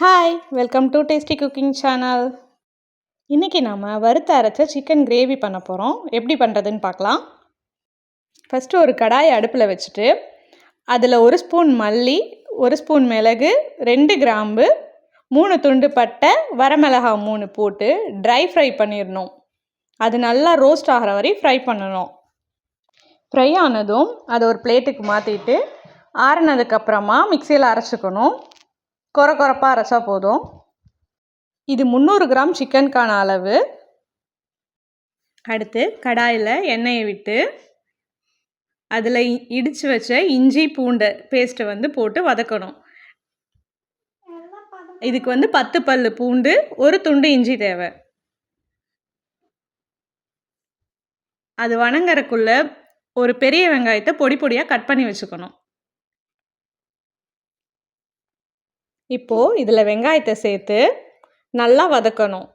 Hi welcome to tasty cooking channel இன்றைக்கி நாம் வறுத்த அரைச்ச சிக்கன் கிரேவி பண்ண போகிறோம் எப்படி பண்ணுறதுன்னு பார்க்கலாம். ஃபஸ்ட்டு ஒரு கடாயை அடுப்பில் வச்சுட்டு அதில் ஒரு ஸ்பூன் மல்லி ஒரு ஸ்பூன் மிளகு ரெண்டு கிராம்பு மூணு துண்டு பட்டை வரமிளகா மூணு போட்டு ட்ரை ஃப்ரை பண்ணிடணும். அது நல்லா ரோஸ்ட் ஆகிற வரை ஃப்ரை பண்ணணும். ஃப்ரை ஆனதும் அதை ஒரு பிளேட்டுக்கு மாற்றிட்டு ஆறுனதுக்கப்புறமா மிக்சியில் அரைச்சிக்கணும். குறை குறப்பாக அரைச்சா போதும். இது முந்நூறு கிராம் சிக்கனுக்கான அளவு. அடுத்து கடாயில் எண்ணெயை விட்டு அதில் இடித்து வச்ச இஞ்சி பூண்டை பேஸ்ட்டை வந்து போட்டு வதக்கணும். இதுக்கு வந்து பத்து பல் பூண்டு ஒரு துண்டு இஞ்சி தேவை. அது வணங்குறக்குள்ள ஒரு பெரிய வெங்காயத்தை பொடி பொடியாக கட் பண்ணி வச்சுக்கணும். இப்போது இதில் வெங்காயத்தை சேர்த்து நல்லா வதக்கணும்.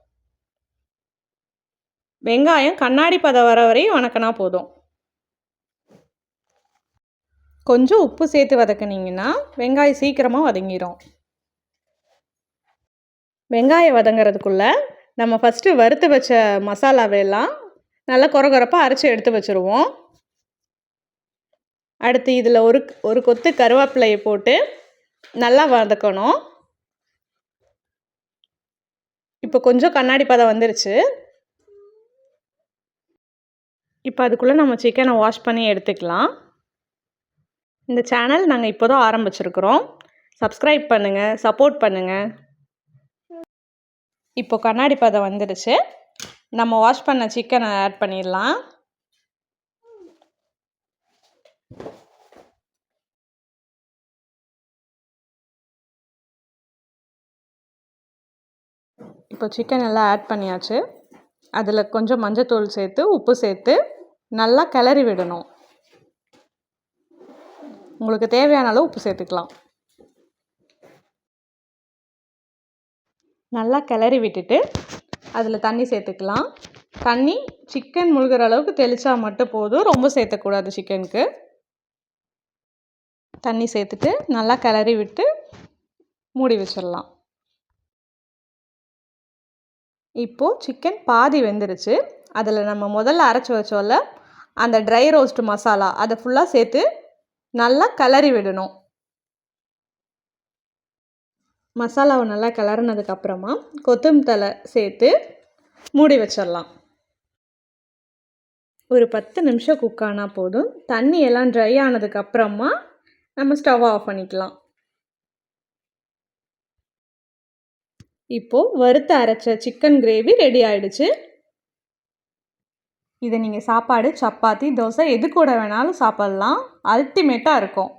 வெங்காயம் கண்ணாடி பதம் வர வரையும் வணக்கினா போதும். கொஞ்சம் உப்பு சேர்த்து வதக்குனிங்கன்னா வெங்காயம் சீக்கிரமாக வதங்கிடும் வெங்காயம் வதங்கிறதுக்குள்ளே நம்ம ஃபஸ்ட்டு வறுத்து வச்ச மசாலாவையெல்லாம் நல்லா குறை குறைப்பாக அரைச்சி எடுத்து வச்சுருவோம். அடுத்து இதில் ஒரு ஒரு கொத்து கருவேப்பிலையை போட்டு நல்லா வதக்கணும். இப்போ கொஞ்சம் கண்ணாடி பதம் வந்துருச்சு. இப்போ அதுக்குள்ளே நம்ம சிக்கனை வாஷ் பண்ணி எடுத்துக்கலாம். இந்த சேனல் நாங்கள் இப்போ தான் ஆரம்பிச்சிருக்கிறோம். சப்ஸ்கிரைப் பண்ணுங்கள் சப்போர்ட் பண்ணுங்கள் இப்போ கண்ணாடி பதம் வந்துடுச்சு நம்ம வாஷ் பண்ண சிக்கனை ஆட் பண்ணிடலாம். இப்போ சிக்கன் எல்லாம் ஆட் பண்ணியாச்சு. அதில் கொஞ்சம் மஞ்சத்தூள் சேர்த்து உப்பு சேர்த்து நல்லா கிளறி விடணும். உங்களுக்கு தேவையான அளவு உப்பு சேர்த்துக்கலாம். நல்லா கிளறி விட்டுட்டு அதில் தண்ணி சேர்த்துக்கலாம். தண்ணி சிக்கன் முழுகிற அளவுக்கு தெளித்தா மட்டும் போதும். ரொம்ப சேர்த்தக்கூடாது சிக்கனுக்கு தண்ணி சேர்த்துட்டு நல்லா கிளறி விட்டு மூடி வச்சிடலாம். இப்போது சிக்கன் பாதி வெந்துருச்சு. அதில் நம்ம முதல்ல அரைச்சி வச்சோம்ல அந்த ட்ரை ரோஸ்ட் மசாலா அதை ஃபுல்லாக சேர்த்து நல்லா கிளறி விடணும். மசாலாவை நல்லா கிளறினதுக்கப்புறமா கொத்தமல்லி தலை சேர்த்து மூடி வச்சிடலாம். ஒரு பத்து நிமிஷம் குக் ஆனால் போதும். தண்ணி எல்லாம் ட்ரை ஆனதுக்கப்புறமா நம்ம ஸ்டவ் ஆஃப் பண்ணிக்கலாம். இப்போது வறுத்து அரைச்ச சிக்கன் கிரேவி ரெடி ஆயிடுச்சு. இதை நீங்கள் சாப்பாடு சப்பாத்தி தோசை எது கூட வேணாலும் சாப்பிட்லாம். அல்டிமேட்டாக இருக்கும்.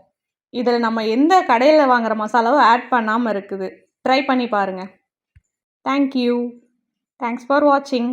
இதில் நம்ம எந்த கடையில் வாங்குகிற மசாலாவும் ஆட் பண்ணாமல் இருக்குது. ட்ரை பண்ணி பாருங்கள் தேங்க்யூ தேங்க்ஸ் ஃபார் வாட்சிங்